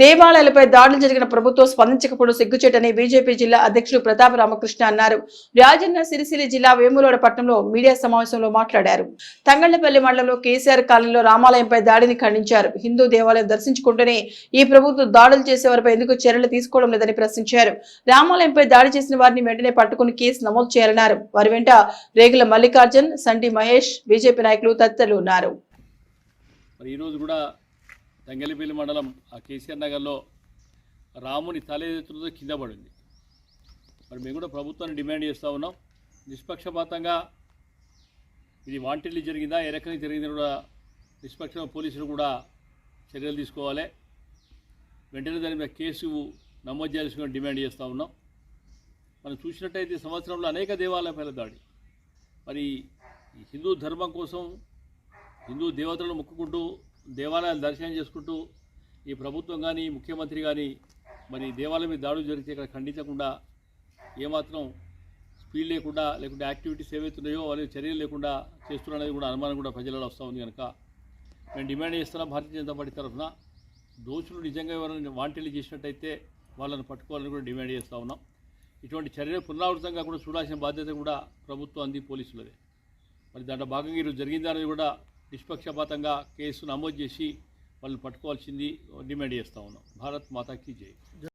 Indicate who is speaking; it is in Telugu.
Speaker 1: దేవాలయాలపై దాడులు జరిగిన ప్రభుత్వం స్పందించకపోవడం సిగ్గుచేటని బీజేపీ జిల్లా అధ్యక్షుడు ప్రతాప రామకృష్ణ అన్నారు. రాజన్న సిరిసిల్ల జిల్లా వేములవాడ పట్టణంలో మీడియా సమావేశంలో మాట్లాడారు. తంగళ్ళపల్లి మండలంలో కేసీఆర్ కాలనీలో రామాలయంపై దాడిని ఖండించారు. హిందూ దేవాలయం దర్శించుకుంటూనే ఈ ప్రభుత్వం దాడులు చేసే వారిపై ఎందుకు చర్యలు తీసుకోవడం లేదని ప్రశ్నించారు. రామాలయంపై దాడి చేసిన వారిని వెంటనే పట్టుకుని కేసు నమోదు చేయాలన్నారు. వారి వెంట రేగుల మల్లికార్జున్ సండి మహేష్ బీజేపీ నాయకులు తదితరులు ఉన్నారు.
Speaker 2: మరి ఈరోజు కూడా దంగలిపల్లి మండలం ఆ కేసీఆర్ నగర్లో రాముని తలెత్తులతో కింద పడింది. మరి మేము కూడా ప్రభుత్వాన్ని డిమాండ్ చేస్తూ ఉన్నాం. నిష్పక్షపాతంగా ఇది వాంటెడ్లీ జరిగిందా ఏ రకంగా జరిగింది కూడా నిష్పక్ష పోలీసులు కూడా చర్యలు తీసుకోవాలి. వెంటనే దాని మీద కేసు నమోదు చేయాల్సిన డిమాండ్ చేస్తూ ఉన్నాం. మనం చూసినట్టయితే ఈ సంవత్సరంలో అనేక దేవాలయాల దాడి మరి హిందూ ధర్మం కోసం హిందూ దేవతలను మొక్కుకుంటూ దేవాలయాలు దర్శనం చేసుకుంటూ ఈ ప్రభుత్వం కానీ ముఖ్యమంత్రి కానీ మరి దేవాలయం మీద దాడులు జరిగితే ఇక్కడ ఖండించకుండా ఏమాత్రం స్పీడ్ లేకుండా లేకుంటే యాక్టివిటీస్ ఏవైతున్నాయో అనేవి చర్యలు లేకుండా చేస్తున్నారనేది కూడా అనుమానం కూడా ప్రజలలో వస్తూ ఉంది కనుక మేము డిమాండ్ చేస్తున్నాం భారతీయ జనతా పార్టీ తరఫున. దోషులు నిజంగా ఎవరైనా వాంటెల్లి చేసినట్టయితే వాళ్ళని పట్టుకోవాలని కూడా డిమాండ్ చేస్తూ ఉన్నాం. ఇటువంటి చర్యలు పునరావృతంగా కూడా చూడాల్సిన బాధ్యత కూడా ప్రభుత్వం అంది పోలీసులదే. మరి దాంట్లో భాగంగా ఈరోజు జరిగిందనేది కూడా నిష్పక్షపాతంగా కేసు నమోదు చేసి వాళ్ళని పట్టుకోవాల్సింది డిమాండ్ చేస్తూ ఉన్నాం. భారత్ మాతాకి జై.